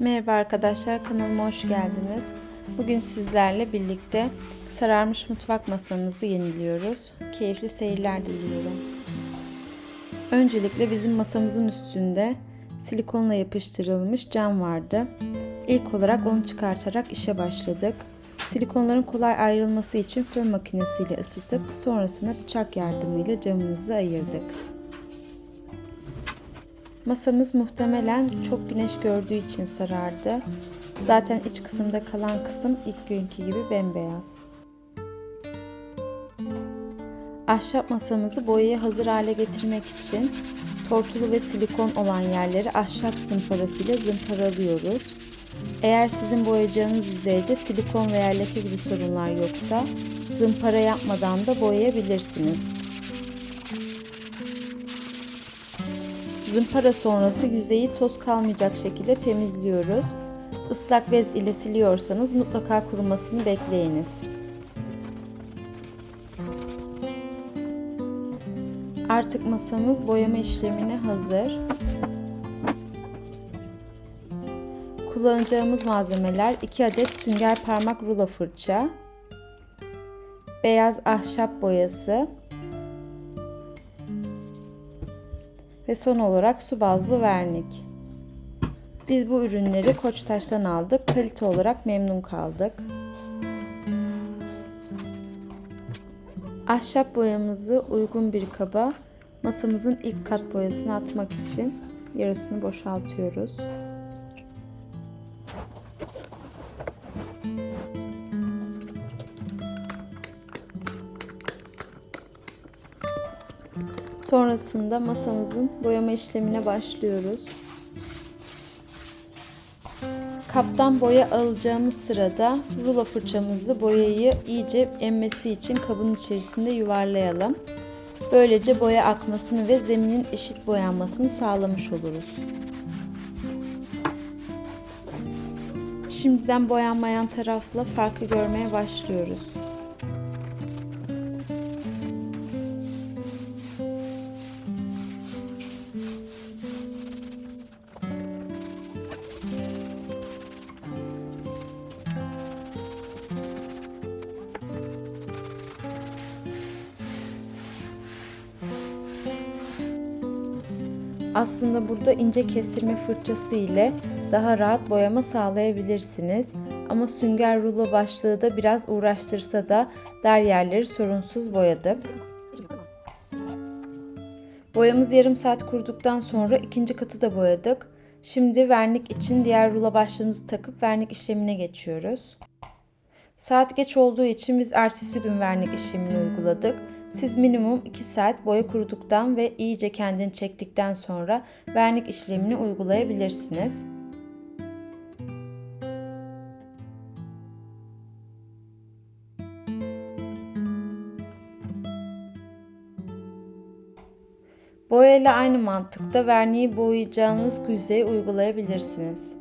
Merhaba arkadaşlar kanalıma hoş geldiniz. Bugün sizlerle birlikte sararmış mutfak masamızı yeniliyoruz. Keyifli seyirler diliyorum. Öncelikle bizim masamızın üstünde silikonla yapıştırılmış cam vardı. İlk olarak onu çıkartarak işe başladık. Silikonların kolay ayrılması için fön makinesiyle ısıtıp sonrasında bıçak yardımıyla camımızı ayırdık. Masamız muhtemelen çok güneş gördüğü için sarardı. Zaten iç kısımda kalan kısım ilk günkü gibi bembeyaz. Ahşap masamızı boyaya hazır hale getirmek için tortulu ve silikon olan yerleri ahşap zımparasıyla zımparalıyoruz. Eğer sizin boyayacağınız yüzeyde silikon veya leke gibi sorunlar yoksa zımpara yapmadan da boyayabilirsiniz. Zımpara sonrası yüzeyi toz kalmayacak şekilde temizliyoruz. Islak bez ile siliyorsanız mutlaka kurumasını bekleyiniz. Artık masamız boyama işlemine hazır. Kullanacağımız malzemeler 2 adet sünger parmak rulo fırça, beyaz ahşap boyası, ve son olarak su bazlı vernik. Biz bu ürünleri Koçtaş'tan aldık. Kalite olarak memnun kaldık. Ahşap boyamızı uygun bir kaba masamızın ilk kat boyasını atmak için yarısını boşaltıyoruz. Sonrasında masamızın boyama işlemine başlıyoruz. Kaptan boya alacağımız sırada rulo fırçamızı boyayı iyice emmesi için kabın içerisinde yuvarlayalım. Böylece boya akmasını ve zeminin eşit boyanmasını sağlamış oluruz. Şimdiden boyanmayan tarafla farkı görmeye başlıyoruz. Aslında burada ince kestirme fırçası ile daha rahat boyama sağlayabilirsiniz. Ama sünger rulo başlığı da biraz uğraştırsa da dar yerleri sorunsuz boyadık. Boyamız yarım saat kuruduktan sonra ikinci katı da boyadık. Şimdi vernik için diğer rulo başlığımızı takıp vernik işlemine geçiyoruz. Saat geç olduğu için biz ertesi gün vernik işlemini uyguladık. Siz minimum 2 saat boya kuruduktan ve iyice kendini çektikten sonra vernik işlemini uygulayabilirsiniz. Boya ile aynı mantıkta verniği boyayacağınız yüzeye uygulayabilirsiniz.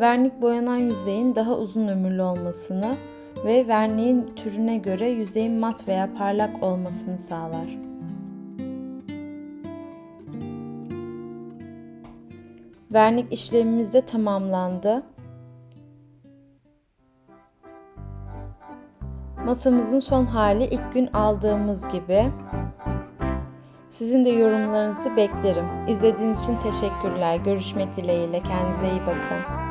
Vernik boyanan yüzeyin daha uzun ömürlü olmasını ve verniğin türüne göre yüzeyin mat veya parlak olmasını sağlar. Vernik işlemimiz de tamamlandı. Masamızın son hali ilk gün aldığımız gibi. Sizin de yorumlarınızı beklerim. İzlediğiniz için teşekkürler. Görüşmek dileğiyle. Kendinize iyi bakın.